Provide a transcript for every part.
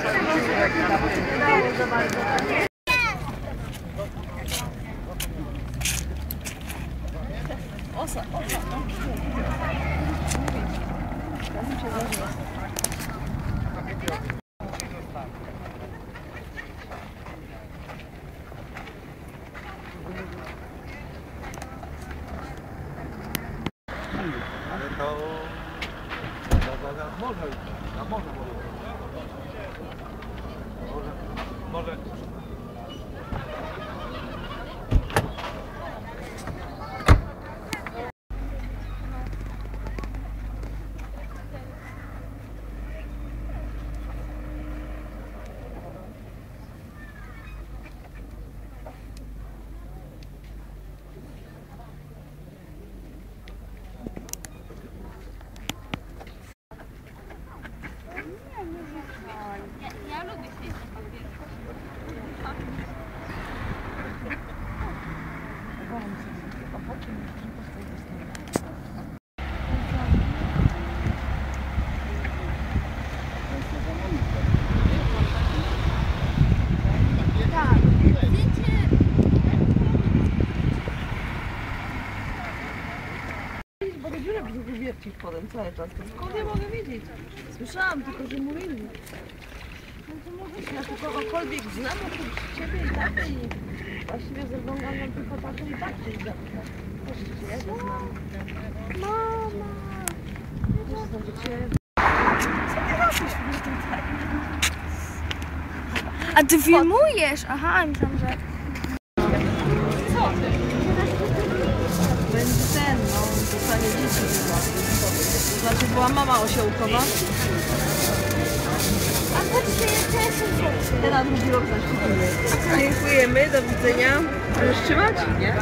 36 Ale to... Może, a może, może. Może. Bo do dziury brzuchu wpadłem cały czas. To skąd ja mogę wiedzieć? Słyszałam tylko, że mówili. No to może ja tu kogokolwiek znam, oprócz ciebie i taty i właściwie zaglądam tylko tatę i znam. Też ja go znam. Mama! Też znam do ciebie. Co ty robisz tutaj? A ty filmujesz? Aha, myślałam, że... Będzie ten, no, dostanie dzieci chyba. Znaczy była mama osiołkowa. A chodźcie, jeszcze Ja na drugi rok zaszczytuję. Dziękujemy, do widzenia. Możesz trzymać? Nie?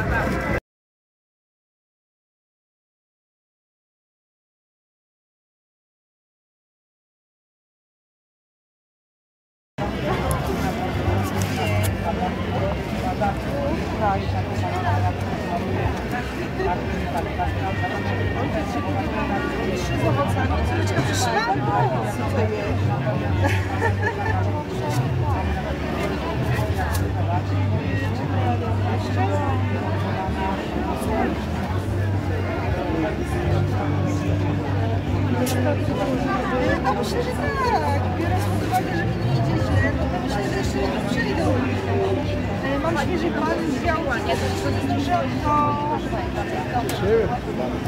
No myślę, że tak. Biorąc pod uwagę, że mi nie idzie źle, no to myślę, że jeszcze nie przyjdą. E, Mam świeży pan z działania, dużo, to...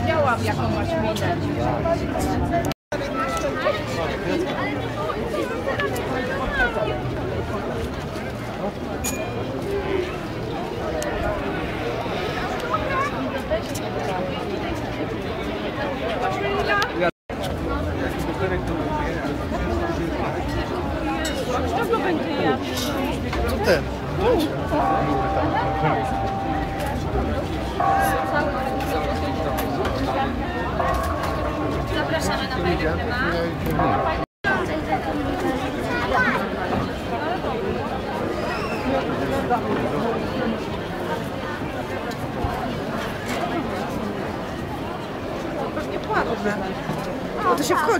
Widziałam jaką masz minę.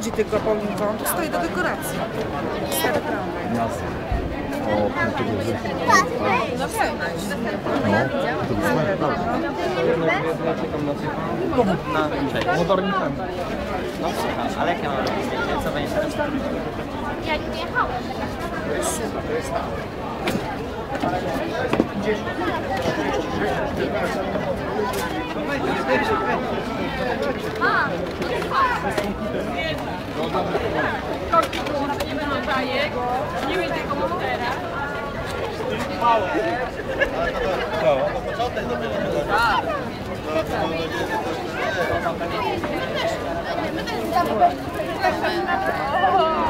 No to wchodzi tylko po to to stoi do dekoracji. No pewnie. Motornikami. No ale jak ja mam robić? Co będzie teraz? Ja nie jechałem. A, no bajek, nie będzie komputerach. Kazam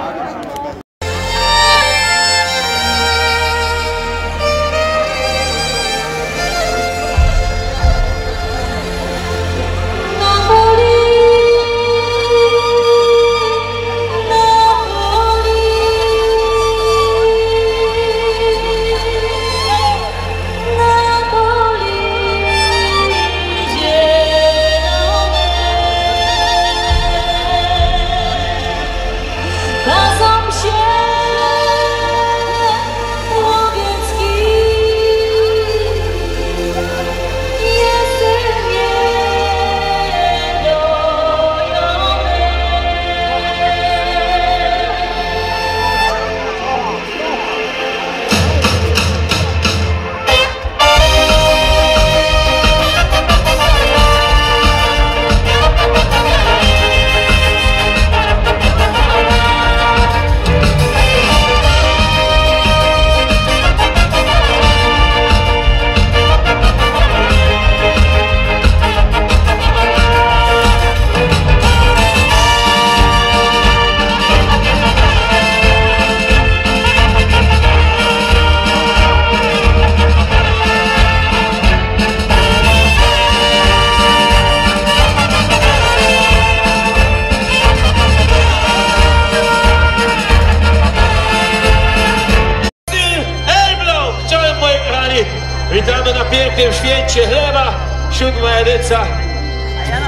Witamy na pięknym święcie chleba, siódma edycja.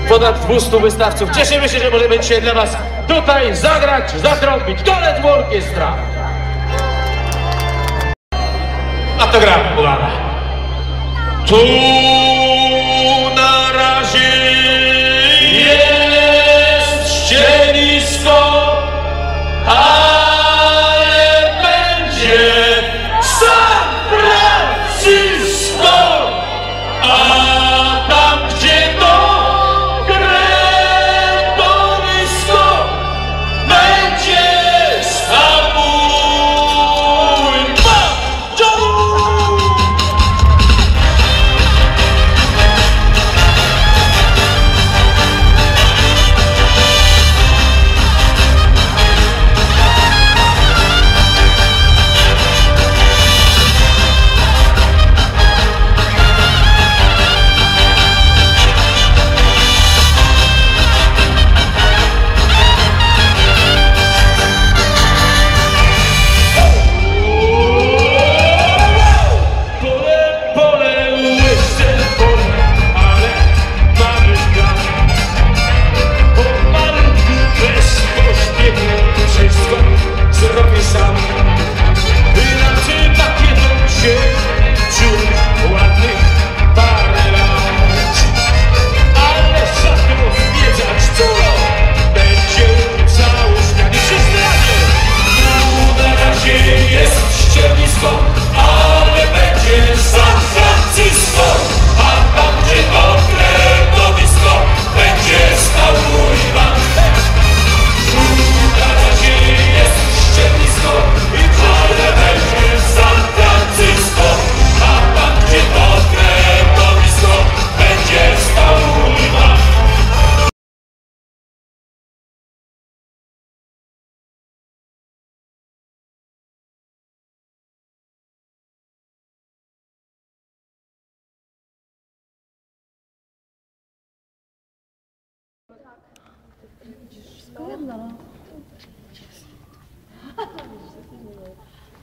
Ponad 200 wystawców. Cieszymy się, że możemy dzisiaj dla Was tutaj zagrać, zatrąbić. Golec orkiestra! A to gra, uwaga. Tu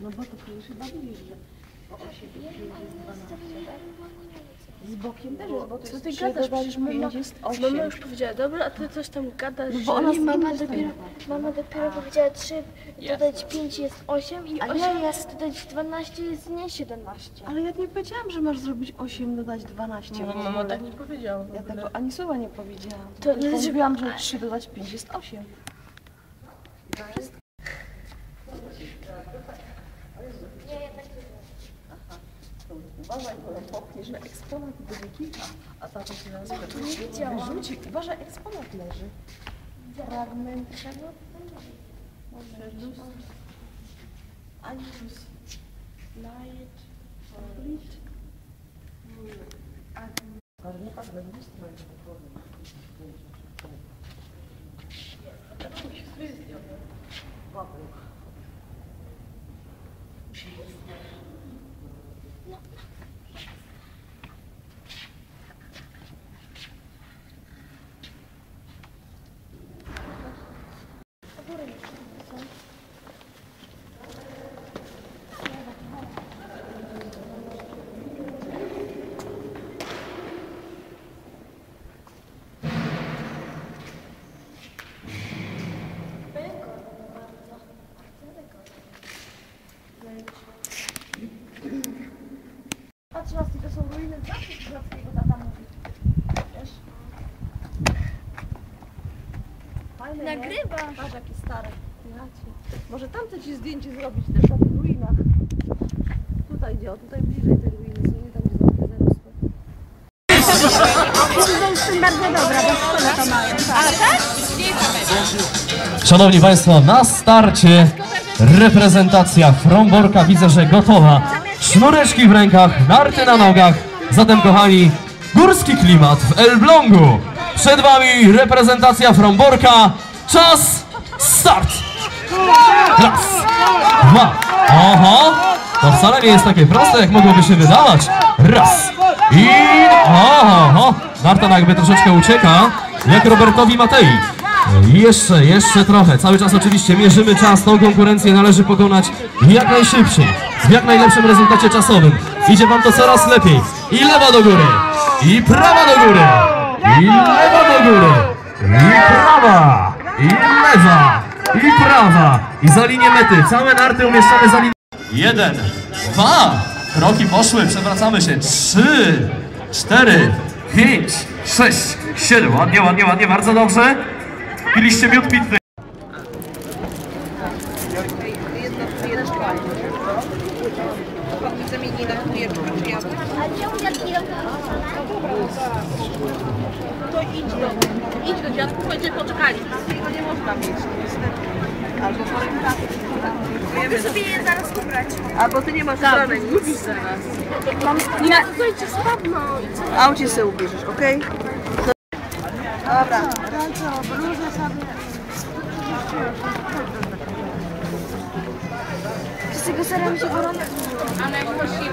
No bo to przecież chyba widzisz, że o 8 jest 12. Z bokiem też jest, bo to Co ty 3 gadasz? Przecież mama, 5 jest mama 8. już powiedziała, dobra, a ty coś tam gadasz. No bo ona że z mama dopiero, mama dopiero powiedziała 3, dodać 5 jest 8 i A 8 ja- jest dodać 12 jest nie 17. Ale ja nie powiedziałam, że masz zrobić 8, dodać 12. No, mama tak nie powiedziała. Ja tego ani słowa nie powiedziałam. To To nie- mówiłam, że 3 dodać 5 jest 8. Uważaj, bo popchniesz na eksponat do wykika, a tata się nas wyrzuci. Uważaj, eksponat leży. Fragment czego? Anus. Light. Licht. Patrz, Fajne, Nagrywa. Nie? Patrz, jakie stare. Może tamte ci zdjęcie zrobić też na tych ruinach. Tutaj gdzie, o tutaj bliżej te ruiny są, nie tam gdzie zamki zarosły. Szanowni Państwo, na starcie reprezentacja Fromborka widzę, że gotowa. Sznureczki w rękach, narty na nogach. Zatem kochani, górski klimat w Elblągu. Przed Wami reprezentacja Fromborka. Czas, start! Raz, dwa, oho! To wcale nie jest takie proste, jak mogłoby się wydawać. Raz i oho! Narta jakby troszeczkę ucieka, jak Robertowi Matei. I Jeszcze, jeszcze trochę. Cały czas oczywiście mierzymy czas. Tą konkurencję należy pokonać jak najszybciej, w jak najlepszym rezultacie czasowym. Idzie wam to coraz lepiej. I lewa do góry, i prawa do góry, i lewa do góry, i prawa, i lewa, i prawa. I za linię mety. Całe narty umieszczamy za linię. Jeden, dwa, kroki poszły, przewracamy się. Trzy, cztery, pięć, sześć, siedem. Ładnie, ładnie, ładnie, bardzo dobrze. Piliście miód pitny. A czemu dziadki robią? To idź do, idź do dziadków, będziemy poczekali. Nie można mieć niestety. Albo. Mogę sobie je zaraz ubrać. Albo ty nie masz tak. nic. Mam Nie, słuchajcie, spadną. W aucie sobie ubierzesz, okej? Dobra. Z tego sera mi się gorąco. Ale musi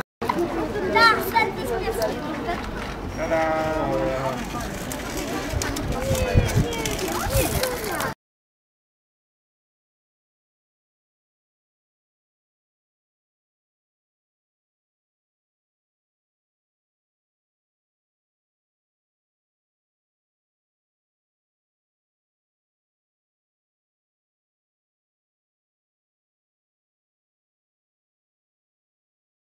Tak!